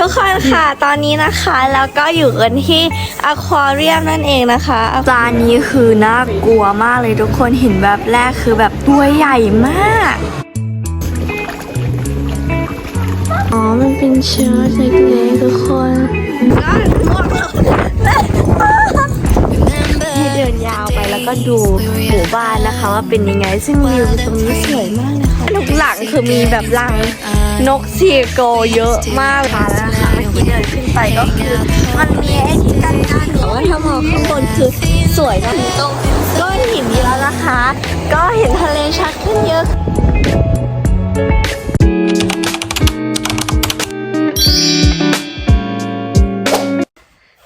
ทุกคนค่ะ ตอนนี้นะคะแล้วก็อยู่กันที่อควาเรียมนั่นเองนะคะปลานี้คือน่ากลัวมากเลยทุกคนเห็นแบบแรกคือแบบตัวใหญ่มาก อ๋อ มันเป็นเชื้อเล็กๆทุกคนให้เดินยาวไปแล้วก็ดูหมู่บ้านนะคะว่าเป็นยังไง ซึ่งวิวตรงนี้สวยมากนะคะ ทุกหลังคือมีแบบรังนกซีโกเยอะมากค่ะนะคะเมื่อกี้เดินขึ้นไปก็คือมันมีไอ้ที่กั้นกั้นแต่ว่าถ้ามองข้างบนคือสวยนะตรงก้อนหินนี้แล้วนะคะ ก็เห็นทะเลชัดขึ้นเยอะ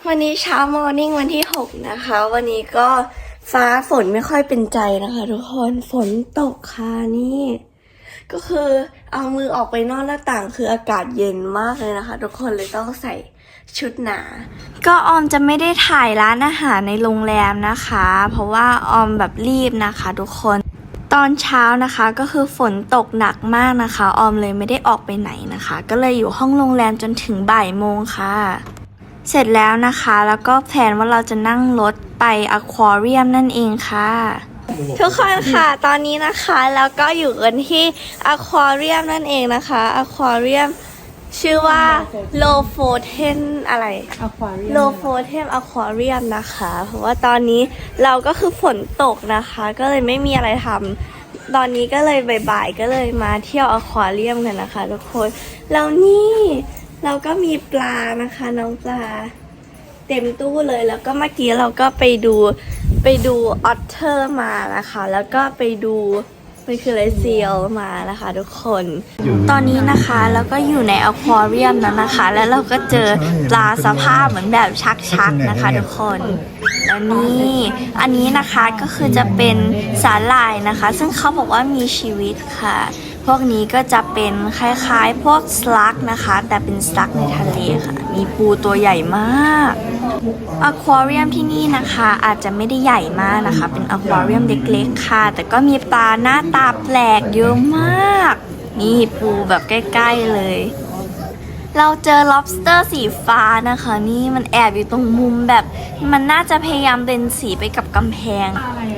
วันนี้เช้ามอร์นิ่งวันที่ 6 นะคะ วันนี้ก็ฟ้าฝนไม่ค่อยเป็นใจนะคะทุกคนฝนตกค่ะนี่ ก็คือเอามือออกไปนอกหน้าต่างคืออากาศเย็นมากเลยนะคะ ทุกคนเลยต้องใส่ชุดหนา ก็ออมจะไม่ได้ถ่ายร้านอาหารในโรงแรมนะคะ เพราะว่าออมแบบรีบนะคะ ทุกคนตอนเช้านะคะก็คือฝนตกหนักมากนะคะ ออมเลยไม่ได้ออกไปไหนนะคะ ก็เลยอยู่ห้องโรงแรมจนถึงบ่ายโมงค่ะ เสร็จแล้วนะคะ แล้วก็แผนว่าเราจะนั่งรถไปอควาเรียมนั่นเองค่ะ ทุกคนค่ะ ตอนนี้นะคะแล้วก็อยู่กันที่อควาเรียมนั่นเองนะคะอควาเรียมชื่อว่าโลโฟเทนอะไรอควาเรียมโลโฟเทมอควาเรียมนะคะ เพราะว่าตอนนี้เราก็คือฝนตกนะคะ ก็เลยไม่มีอะไรทำตอนนี้ก็เลยบ่ายๆก็เลยมาเที่ยวอควาเรียมกันนะคะทุกคนแล้วนี่เราก็มีปลานะคะน้องปลา เต็มตู้เลยแล้วก็เมื่อกี้เราก็ไปดู ไปดูออเทอร์มานะคะ แล้วก็ไปดูมันคือไรเซียลมานะคะทุกคน ตอนนี้นะคะแล้วก็อยู่ในอควาเรียมแล้วนะคะ แล้วเราก็เจอปลาสภาพเหมือนแบบชักๆนะคะทุกคนแล้วนี่อันนี้นะคะก็คือจะเป็นสาหร่ายนะคะ ซึ่งเขาบอกว่ามีชีวิตค่ะ พวกนี้ก็จะเป็นคล้ายๆ พวกสลักนะคะ แต่เป็นสลักในทะเลค่ะ มีปูตัวใหญ่มากอควาเรียมที่นี่นะคะ อาจจะไม่ได้ใหญ่มากนะคะ เป็นอควาเรียมเล็กๆค่ะ แต่ก็มีปลาหน้าตาแปลกเยอะมาก นี่ปูแบบใกล้ ๆเลย เราเจอ lobster สีฟ้านะคะ นี่มันแอบอยู่ตรงมุมแบบ มันน่าจะพยายามเบนสีไปกับกำแพง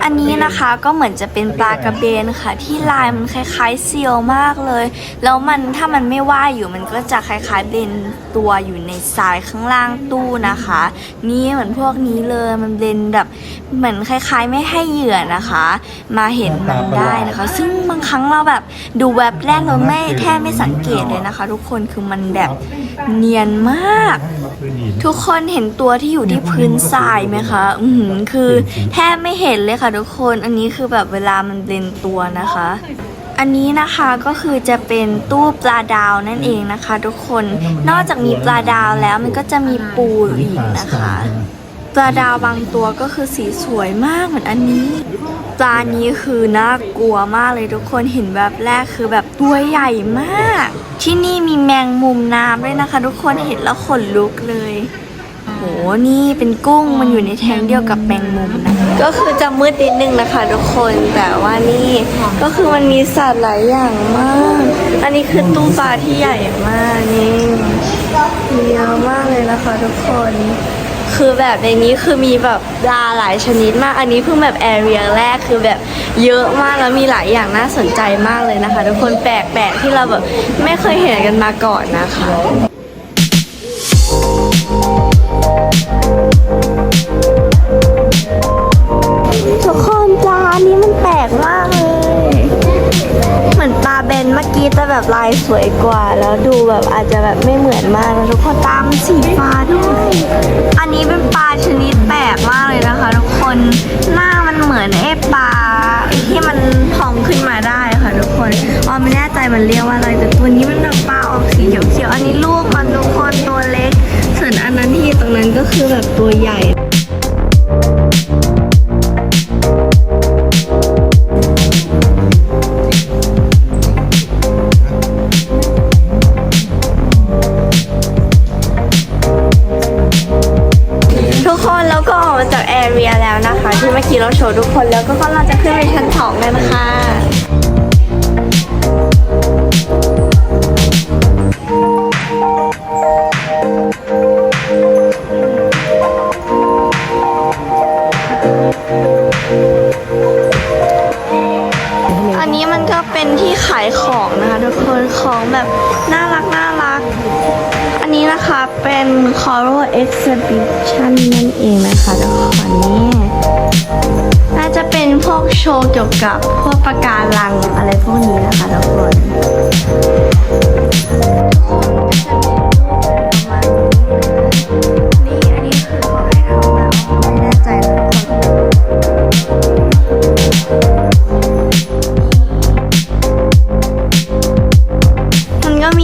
อันนี้นะคะก็เหมือนจะเป็นปลากระเบนค่ะ ที่ลายมันคล้าย ๆเซียวมากเลย แล้วมันถ้ามันไม่ว่ายอยู่มันก็จะคล้ายๆเบนตัวอยู่ในทรายข้างล่างตู้นะคะ นี่เหมือนพวกนี้เลยมันเบนแบบเหมือนคล้าย ๆ ไม่ให้เหยื่อนะคะ มาเห็นมันได้นะคะ ซึ่งบางครั้งเราแบบดูแวบแรกเราไม่แทบไม่สังเกตเลยนะคะ ทุกคนคือมันแบบเนียนมาก ทุกคนเห็นตัวที่อยู่ที่พื้นทรายไหมคะอือหือคือแทบไม่เห็นเลยค่ะทุกคน อันนี้คือแบบเวลามันเบนตัวนะคะ อันนี้นะคะก็คือจะเป็นตู้ปลาดาวนั่นเองนะคะ ทุกคน นอกจากมีปลาดาวแล้วมันก็จะมีปูอีกนะคะ ปลาดาวบางตัวก็คือสีสวยมากเหมือนอันนี้ ปลานี้คือน่ากลัวมากเลยทุกคนเห็นแบบแรกคือแบบตัวใหญ่มาก ที่นี่มีแมงมุมน้ำด้วยนะคะ ทุกคนเห็นแล้วขนลุกเลยโหนี่เป็นกุ้งมันอยู่ในแทงเดียวกับแมงมุมนะ ก็คือจะมืดนิดนึงนะคะทุกคนแต่ว่านี่ก็คือมันมีสัตว์หลายอย่างมาก อันนี้คือตู้ปลาที่ใหญ่มากนี่เยอะมากเลยนะคะทุกคน คือแบบในนี้คือมีแบบปลาหลายชนิดมาก อันนี้เพิ่งแบบแอเรียแรกคือแบบเยอะมากแล้วมีหลายอย่างน่าสนใจมากเลยนะคะทุกคนแปลกๆที่เราแบบไม่เคยเห็นกันมาก่อนนะคะ แบบลายสวยกว่า แล้วดูแบบอาจจะแบบไม่เหมือนมากนะทุกคนตามสีฟ้าด้วย อันนี้เป็นปลาชนิดแปลกมากเลยนะคะ ทุกคนหน้ามันเหมือนไอ้ปลาที่มันพองขึ้นมาได้ค่ะทุกคนออมไม่แน่ใจมันเรียกว่าอะไรแต่ตัวนี้มันแบบปลาออกสีเขียวๆอันนี้ลูกมันทุกคนตัวเล็ก ส่วนอันนั้นที่ตรงนั้นก็คือแบบตัวใหญ่ Coral Exhibition นั่นเองนะคะทุกคนนี่น่าจะเป็นพวกโชว์เกี่ยวกับพวกประการังอะไรพวกนี้นะคะทุกคน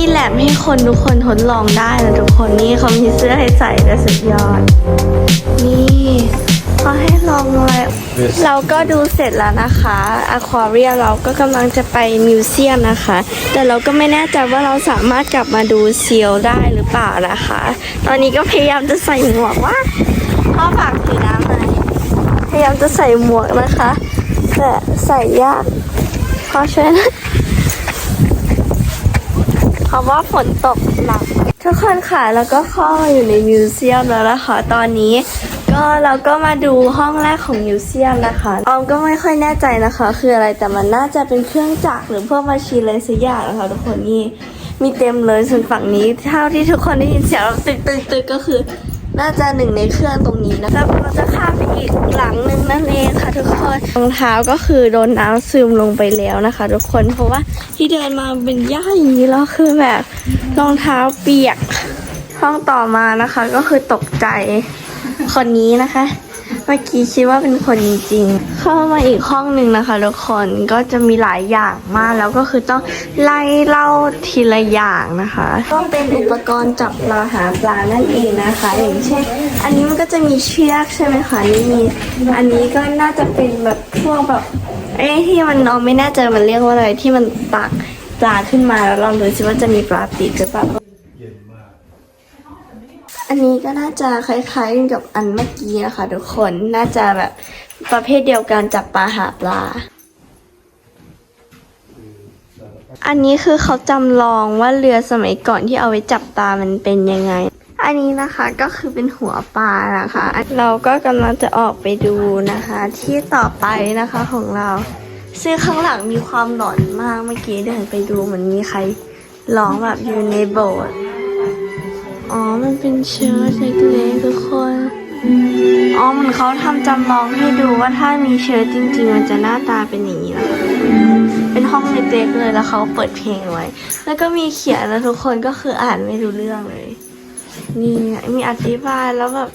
มันก็มีแลบให้คนทุกคนทดลองได้นะทุกคนนี่เขามีเสื้อให้ใส่และสุดยอด นี่เขาให้ลองอะไรเราก็ดูเสร็จแล้วนะคะอควาเรียเราก็กำลังจะไปมิวเซียมนะคะ แต่เราก็ไม่แน่ใจว่าเราสามารถกลับมาดูเซียวได้หรือเปล่านะคะ ตอนนี้ก็พยายามจะใส่หมวกว่าพ่อฝากถือน้ำหน่อยพยายามจะใส่หมวกนะคะ แต่ใส่ยากขอช่วยนะ คำว่าฝนตกหนักทุกคนค่ะแล้วก็เข้ามาอยู่ในมิวเซียมแล้วนะคะตอนนี้ ก็เราก็มาดูห้องแรกของมิวเซียมนะคะออมก็ไม่ค่อยแน่ใจนะคะ คืออะไรแต่มันน่าจะเป็นเครื่องจักรหรือพวกมาชีนอะไรสักอย่างนะคะทุกคนนี่มีเต็มเลยส่วนฝั่งนี้เท่าที่ทุกคนได้ยินเสียงตึกตึกตึกก็คือ น่าจะหนึ่งในเครื่องตรงนี้นะคะเราจะข้ามไปอีกหลังหนึ่งนั่นเองค่ะทุกคนรองเท้าก็คือโดนน้ำซึมลงไปแล้วนะคะ ทุกคนเพราะว่าที่เดินมาเป็นหญ้าอย่างนี้แล้วคือแบบรองเท้าเปียกห้องต่อมานะคะ ก็คือตกใจคนนี้นะคะ เมื่อกี้คิดว่าเป็นคนจริงๆเข้ามาอีกห้องหนึ่งนะคะทุกคนก็จะมีหลายอย่างมากแล้วก็คือต้องไล่เล่าทีละอย่างนะคะ ก็เป็นอุปกรณ์จับปลาหาปลานั่นเองนะคะ อย่างเช่น อันนี้มันก็จะมีเชือกใช่ไหมคะนี่มีอันนี้ก็น่าจะเป็นแบบพวกแบบไอ้ที่มันเราไม่แน่ใจมันเรียกว่าอะไรที่มันตักปลาขึ้นมาแล้วลองดูสิว่าจะมีปลาติดหรือเปล่า อันนี้ก็น่าจะคล้ายๆกันกับอันเมื่อกี้นะคะทุกคนน่าจะแบบประเภทเดียวกันจับปลาหาปลา อันนี้คือเขาจำลองว่าเรือสมัยก่อนที่เอาไว้จับปลามันเป็นยังไง อันนี้นะคะก็คือเป็นหัวปลานะคะ เราก็กำลังจะออกไปดูนะคะ ที่ต่อไปนะคะของเรา ซึ่งข้างหลังมีความหลอนมากเมื่อกี้เดินไปดูเหมือนมีใครร้องแบบอยู่ในโบสถ์ อ๋อ มันเป็นเชื้อเล็กๆทุกคน อ๋อเหมันเขาทำจำลองให้ดูว่าถ้ามีเชื้อจริงๆ มันจะหน้าตาเป็นอย่างนี้นะคะเป็นห้องเล็กๆเลยแล้วเขาเปิดเพลงไว้ แล้วก็มีเขียนแล้วทุกคนก็คืออ่านไม่รู้เรื่องเลย นี่มีอธิบายแล้วแบบ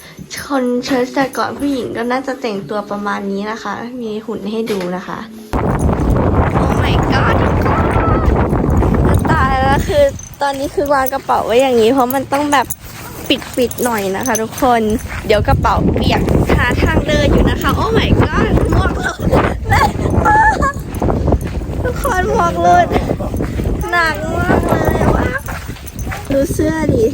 คนเชื้อแต่ก่อนผู้หญิงก็น่าจะแต่งตัวประมาณนี้นะคะ มีหุ่นให้ดูนะคะ โอ้ my god จะตายแล้วคื อตอนนี้คือวางกระเป๋าไว้อย่างนี้ เพราะมันต้องแบบปิดปิดๆหน่อยนะคะ ทุกคน เดี๋ยวกระเป๋าเปียกหาทางเดินอยู่นะคะ โอ้ my god หมวกหลุดทุกคนหมวกหลุดหนักมากเลยว่ะดูเสื้อดิ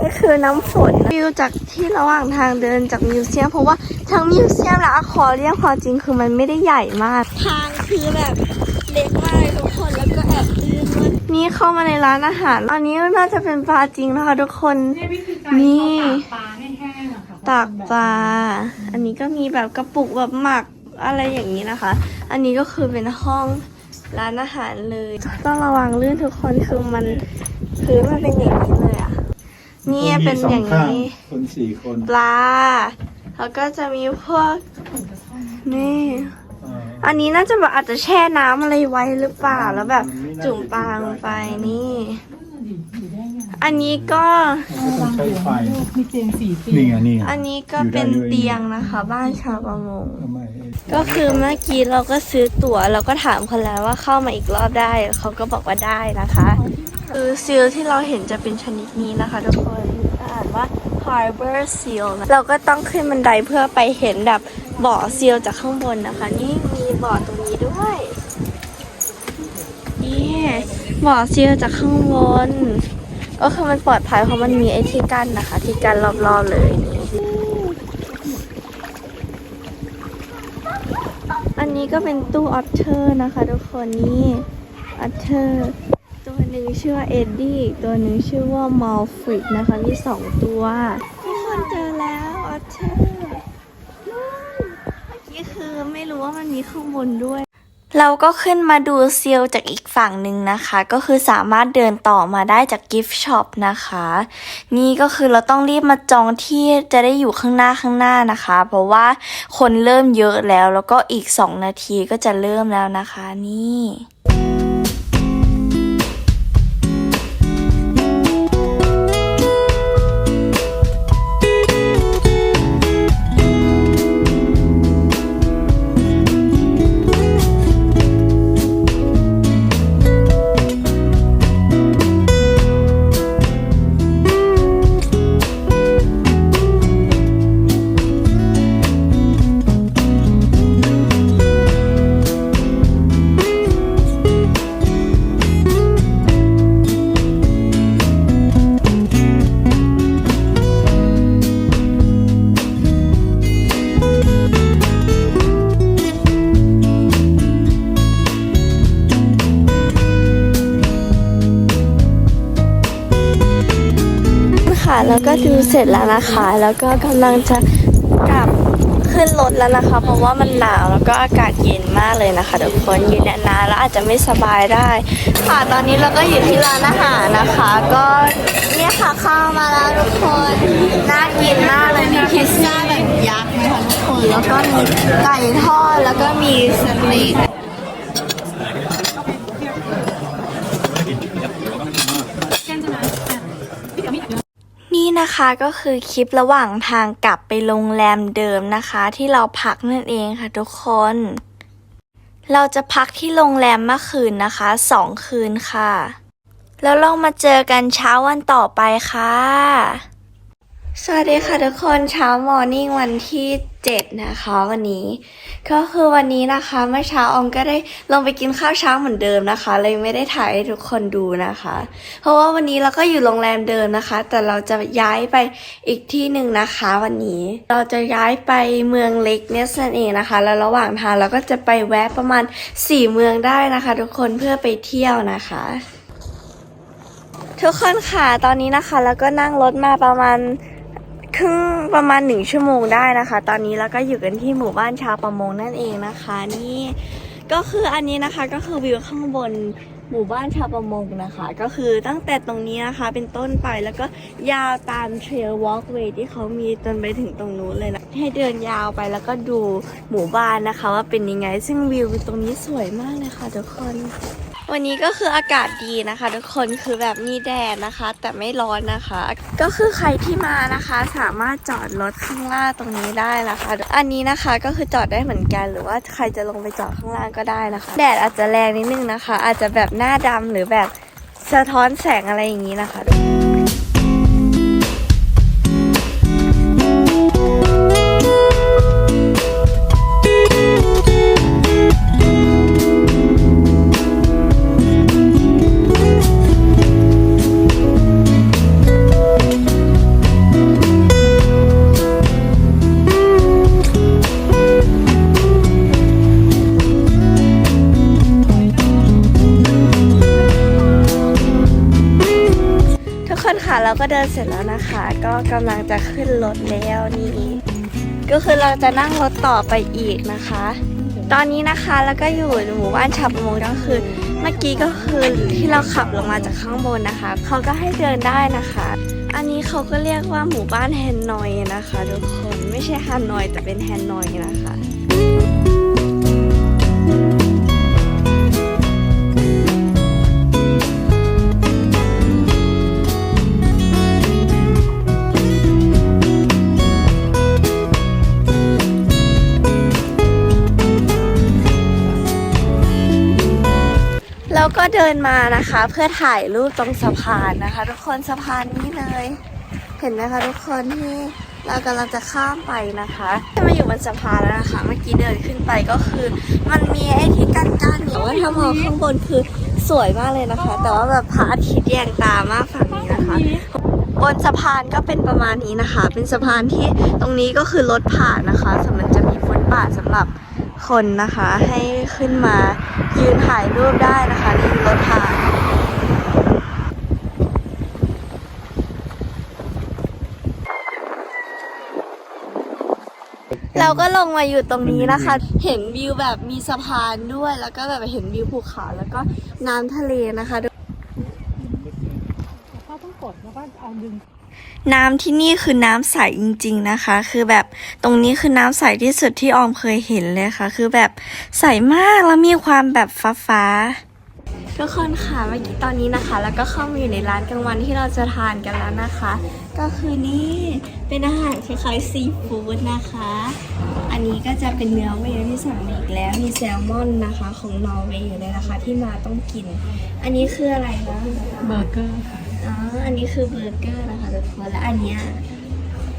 นี่คือน้ำฝนวิวจากที่ระหว่างทางเดินจากมิวเซียมเพราะว่าทั้งมิวเซียมและอะคอเรียมความจริงคือมันไม่ได้ใหญ่มาก ทางคือแบบเล็กมากเลยทุกคนแล้วก็แอบลื่ นด้วยนี่เข้ามาในร้านอาหาร อันนี้น่าจะเป็นปลาจริงนะคะทุกคนเนี่ยวิธีการนี่ที่เขาตากปลาให้แห้งอะค่ะตากปลา อันนี้ก็มีแบบกระปุกแบบหมักอะไรอย่างนี้นะคะ อันนี้ก็คือเป็นห้องร้านอาหารเลย ต้องระวังลื่นทุกคนคือมันพื้นมันเป็นอย่างนี้เลยอะ นี่เป็นอย่างมีสข้นี้ คนสี่คน ปลา แล้วก็จะมีพวกนี่ อ่าอันนี้น่าจะแบบอาจจะแช่น้ำอะไรไว้หรือเปล่าแล้วแบบจุ่มปลาลงไปนี่ อันนี้ก็มันก็ต้องใช้ไฟมีเตียงสี่เตียงนี่ไงนี่ไงอันนี้ก็เป็นเตียงนะคะ บ้านชาวประมง ทำไมก็คือเมื่อกี้เราก็ซื้อตั๋วเราก็ถามเขาแล้วว่าเข้ามาอีกรอบได้ เขาก็บอกว่าได้นะคะคือซีลที่เราเห็นจะเป็นชนิดนี้นะคะ ทุกคนอ่านว่า Harbor Seal นะเราก็ต้องขึ้นบันไดเพื่อไปเห็นแบบบ่อซีลจากข้างบนนะคะ นี่มี บ่อตรงนี้ด้วยนี่บ่อซีลจากข้างบนก็คือมันปลอดภัยเพราะมันมีไอ้ที่กั้นนะคะ ที่กั้นรอบๆเลยนี่อันนี้ก็เป็นตู้ออเทอร์นะคะ ทุกคนนี่ออเทอร์ตัวหนึ่งชื่อว่าเอ็ดดี้ตัวหนึ่งชื่อว่ามัลฟิดนะคะ มีสองตัวทุกคนเจอแล้วออเทอร์ คือไม่รู้ว่ามันมีข้างบนด้วย เราก็ขึ้นมาดูเซียวจากอีกฝั่งหนึ่งนะคะ ก็คือสามารถเดินต่อมาได้จากกิฟต์ช็อปนะคะ นี่ก็คือเราต้องรีบมาจองที่จะได้อยู่ข้างหน้าข้างหน้านะคะ เพราะว่าคนเริ่มเยอะแล้ว แล้วก็อีก 2 นาทีก็จะเริ่มแล้วนะคะนี่ เสร็จแล้วนะคะ แล้วก็กำลังจะกลับขึ้นรถแล้วนะคะ เพราะว่ามันหนาวแล้วก็อากาศเย็นมากเลยนะคะทุกคนยืนนานๆแล้วอาจจะไม่สบายได้ ค่ะตอนนี้เราก็อยู่ที่ร้านอาหารนะคะ ก็เนี่ยค่ะข้าวมาแล้วทุกคนน่ากินมากเลยมีพิซซ่าแบบยักษ์นะคะทุกคนแล้วก็มีไก่ทอดแล้วก็มีสเต็ก นะคะก็คือคลิประหว่างทางกลับไปโรงแรมเดิมนะคะ ที่เราพักนั่นเองค่ะทุกคน เราจะพักที่โรงแรมเมื่อคืนนะคะสองคืนค่ะ แล้วเรามาเจอกันเช้าวันต่อไปค่ะ สวัสดีค่ะทุกคนเช้ามอร์นิ่งวันที่ 7 นะคะวันนี้ ก็คือวันนี้นะคะเมื่อเช้าออมก็ได้ลงไปกินข้าวเช้าเหมือนเดิมนะคะ เลยไม่ได้ถ่ายให้ทุกคนดูนะคะ เพราะว่าวันนี้เราก็อยู่โรงแรมเดิมนะคะ แต่เราจะย้ายไปอีกที่หนึ่งนะคะวันนี้เราจะย้ายไปเมืองเล็กเนี่ยนั่นเองนะคะ แล้วระหว่างทางเราก็จะไปแวะประมาณ 4 เมืองได้นะคะ ทุกคนเพื่อไปเที่ยวนะคะทุกคนค่ะ ตอนนี้นะคะ แล้วก็นั่งรถมาประมาณ ครึ่งประมาณหนึ่งชั่วโมงได้นะคะ ตอนนี้เราก็อยู่กันที่หมู่บ้านชาวประมงนั่นเองนะคะ นี่ก็คืออันนี้นะคะก็คือวิวข้างบนหมู่บ้านชาวประมงนะคะ ก็คือตั้งแต่ตรงนี้นะคะเป็นต้นไปแล้วก็ยาวตามเทรลวอล์กเวย์ที่เขามีจนไปถึงตรงนู้นเลยนะให้เดินยาวไปแล้วก็ดูหมู่บ้านนะคะ ว่าเป็นยังไง ซึ่งวิวตรงนี้สวยมากเลยค่ะทุกคน วันนี้ก็คืออากาศดีนะคะ ทุกคนคือแบบมีแดดนะคะ แต่ไม่ร้อนนะคะ ก็คือใครที่มานะคะ สามารถจอดรถข้างล่างตรงนี้ได้นะคะ อันนี้นะคะก็คือจอดได้เหมือนกัน หรือว่าใครจะลงไปจอดข้างล่างก็ได้นะคะ แดดอาจจะแรงนิดนึงนะคะ อาจจะแบบหน้าดำหรือแบบสะท้อนแสงอะไรอย่างนี้นะคะ ก็เดินเสร็จแล้วนะคะ ก็กำลังจะขึ้นรถแล้วนี่ ก็คือเราจะนั่งรถต่อไปอีกนะคะ ตอนนี้นะคะแล้วก็อยู่หมู่บ้านชาวประมงก็คือ เมื่อกี้ก็คือที่เราขับลงมาจากข้างบนนะคะ เขาก็ให้เดินได้นะคะ อันนี้เขาก็เรียกว่าหมู่บ้านแฮนนอยนะคะ ทุกคนไม่ใช่ฮานอยแต่เป็นแฮนนอยนะคะ ก็เดินมานะคะ เพื่อถ่ายรูปตรงสะพานนะคะ ทุกคนสะพานนี้เลย เห็นไหมคะทุกคนที่เรากำลังจะข้ามไปนะคะมาอยู่บนสะพานแล้วนะคะ เมื่อกี้เดินขึ้นไปก็คือ มันมีไอ้ที่กั้นกั้นๆอยู่ว่าถ้ามองข้างบนคือสวยมากเลยนะคะ แต่ว่าแบบพระอาทิตย์แยงตามากฝั่งนี้นะคะ บนสะพานก็เป็นประมาณนี้นะคะ เป็นสะพานที่ตรงนี้ก็คือรถผ่านนะคะสมันจะมีฟุตบาทสำหรับ คนนะคะให้ขึ้นมายืนถ่ายรูปได้นะคะนี่รถผ่านเราก็ลงมาอยู่ตรงนี้นะคะ เห็นวิวแบบมีสะพานด้วย แล้วก็แบบเห็นวิวภูเขาแล้วก็น้ำทะเลนะคะเขาต้องกดแล้วก็เอาดึง น้ำที่นี่คือน้ำใสจริง ๆนะคะ คือแบบตรงนี้คือน้ำใสที่สุดที่ออมเคยเห็นเลยค่ะ คือแบบใสมากแล้วมีความแบบฟ้าๆทุกคนค่ะเมื่อกี้ตอนนี้นะคะ แล้วก็เข้ามาอยู่ในร้านกลางวันที่เราจะทานกันแล้วนะคะ ก็คือนี่เป็นอาหารคล้ายๆซีฟู้ดนะคะ อันนี้ก็จะเป็นเนื้อเวย์ที่สั่งมาอีกแล้วมีแซลมอนนะคะ ของนอร์เวย์อยู่เลยนะคะที่มาต้องกิน อันนี้คืออะไรนะเบอร์เกอร์ค่ะ อ๋อ อันนี้คือเบอร์เกอร์นะคะทุกคนและอันเนี้ย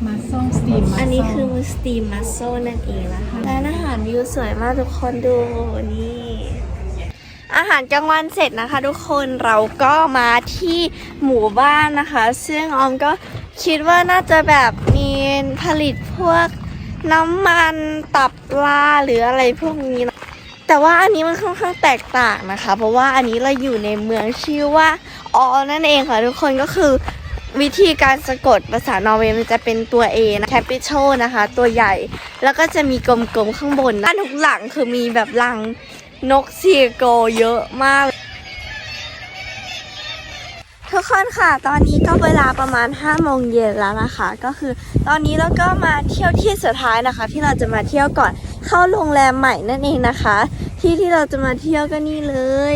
มาส้มสตีมอันนี้คือมูสตีมมัสโซนั่นเองนะคะร้านอาหารวิวสวยมากทุกคนดูนี่ อาหารกลางวันเสร็จนะคะ ทุกคนเราก็มาที่หมู่บ้านนะคะ ซึ่งออมก็คิดว่าน่าจะแบบมีผลิตพวกน้ำมันตับปลาหรืออะไรพวกนี้น แต่ว่าอันนี้มันค่อนข้างแตกต่างนะคะ เพราะว่าอันนี้เราอยู่ในเมืองชื่อว่าออนั่นเองค่ะทุกคนก็คือวิธีการสะกดภาษานอร์เวย์มันจะเป็นตัว A นะ capital นะคะ ตัวใหญ่ แล้วก็จะมีกลมๆข้างบนนะบ้นทุกหลังคือมีแบบรังนกซีโกเยอะมาก ทุกคนค่ะ ตอนนี้ก็เวลาประมาณ5โมงเย็นแล้วนะคะ ก็คือตอนนี้เราก็มาเที่ยวที่สุดท้ายนะคะ ที่เราจะมาเที่ยวก่อน เข้าโรงแรมใหม่นั่นเองนะคะ ที่ที่เราจะมาเที่ยวก็นี่เลย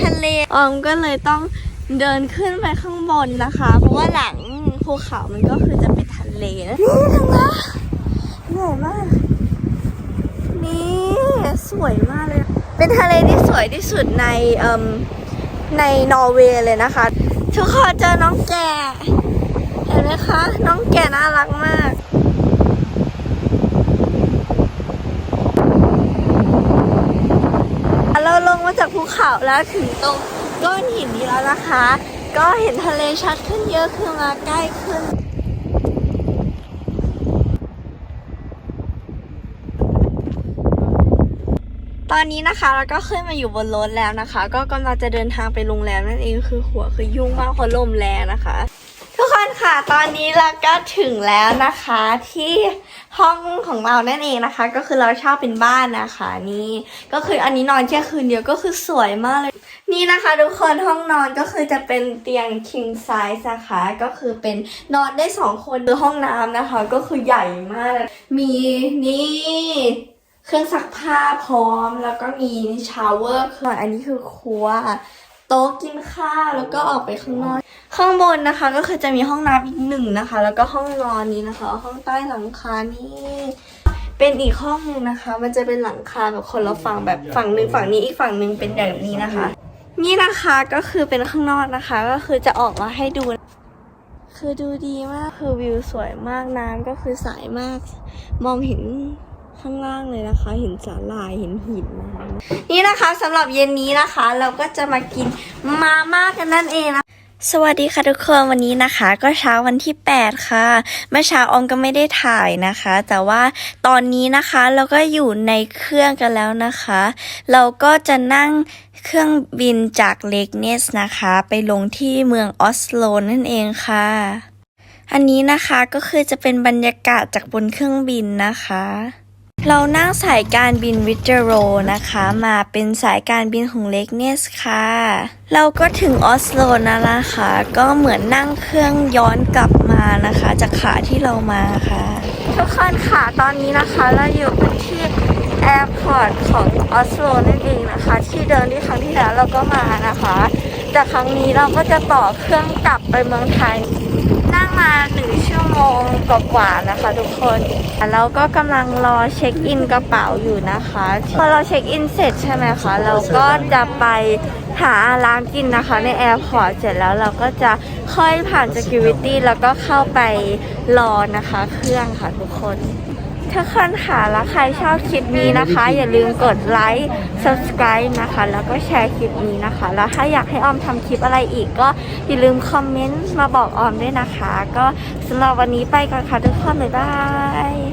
ทะเลออมก็เลยต้องเดินขึ้นไปข้างบนนะคะ เพราะว่าหลังภูเขามันก็คือจะเป็นทะเลนะนี่ถึงแล้วเหนื่อยมาก นี่สวยมากเลย เป็นทะเลที่สวยที่สุดในเอ่มในนอร์เวย์เลยนะคะ ทุกคนเจอน้องแกเห็นไหมคะ น้องแกน่ารักมาก เราลงมาจากภู เขาแล้วถึงตรงก้อนหินนี้แล้วนะคะ ก็เห็นทะเลชัดขึ้นเยอะขึ้นมาใกล้ขึ้นตอนนี้นะคะเราก็ขึ้นมาอยู่บนรถแล้วนะคะ ก็กำลังจะเดินทางไปโรงแรมนั่นเองคือหัวคือยุ่งมากเพราะลมแรงนะคะ ทุกคนค่ะตอนนี้เราก็ถึงแล้วนะคะที่ห้องของเรานั่นเองนะคะ ก็คือเราเช่าเป็นบ้านนะคะนี่ก็คืออันนี้นอนแค่คืนเดียวก็คือสวยมากเลย นี่นะคะ ทุกคนห้องนอนก็คือจะเป็นเตียง king size นะคะก็คือเป็นนอนได้สองคนคือห้องน้ำนะคะ ก็คือใหญ่มาก มีนี่เครื่องซักผ้าพร้อมแล้วก็มีชาวเวอร์คืออันนี้คือครัว โต๊ะกินข้าวแล้วก็ออกไปข้างนอกข้างบนนะคะก็คือจะมีห้องน้ำอีกหนึ่งนะคะ แล้วก็ห้องนอนนี้นะคะ ห้องใต้หลังคานี่เป็นอีกห้องหนึ่งนะคะ มันจะเป็นหลังคาแบบคนละฝั่งแบบฝั่งหนึ่งฝั่งนี้อีกฝั่งหนึ่งเป็นแบบนี้นะคะ นี่นะคะก็คือเป็นข้างนอกนะคะ ก็คือจะออกมาให้ดู คือดูดีมากคือวิวสวยมากน้ำก็คือใสมาก มองเห็น ข้างล่างเลยนะคะ เห็นสาลายเห็นหินนะคะ นี่นะคะสำหรับเย็นนี้นะคะ เราก็จะมากินมาม่ากันนั่นเองนะสวัสดีค่ะทุกคนวันนี้นะคะ ก็เช้าวันที่ 8 ค่ะ เมื่อเช้าออมก็ไม่ได้ถ่ายนะคะ แต่ว่าตอนนี้นะคะเราก็อยู่ในเครื่องกันแล้วนะคะ เราก็จะนั่งเครื่องบินจากเลกเนสนะคะ ไปลงที่เมืองออสโลนั่นเองค่ะ อันนี้นะคะก็คือจะเป็นบรรยากาศจากบนเครื่องบินนะคะ เรานั่งสายการบินวิเจโรนะคะ มาเป็นสายการบินของเล็กเนสค่ะ เราก็ถึงออสโลนั่นะคะ ก็เหมือนนั่งเครื่องย้อนกลับมานะคะ จากขาที่เรามาค่ะ ทุกคนค่ะตอนนี้นะคะเราอยู่กันที่แอร์พอร์ตของออสโลนั่นเองนะคะ ที่เดินที่ครั้งที่แล้วเราก็มานะคะ แต่ครั้งนี้เราก็จะต่อเครื่องกลับไปเมืองไทย นั่งมาหนึ่งชั่วโมงกว่าๆนะคะทุกคนแล้วก็กำลังรอเช็คอินกระเป๋าอยู่นะคะ พอเราเช็คอินเสร็จใช่ไหมคะ เราก็จะไปหาร้านกินนะคะในแอร์พอร์ตเสร็จแล้วเราก็จะค่อยผ่าน security แล้วก็เข้าไปรอนะคะ เครื่องค่ะทุกคน ทุกคนค่ะแล้วใครชอบคลิปนี้นะคะ อย่าลืมกดไลค์ subscribe นะคะ แล้วก็แชร์คลิปนี้นะคะ แล้วถ้าอยากให้ออมทำคลิปอะไรอีก ก็อย่าลืมคอมเมนต์มาบอกออมด้วยนะคะ ก็สำหรับวันนี้ไปก่อนค่ะทุกคนบ๊ายบาย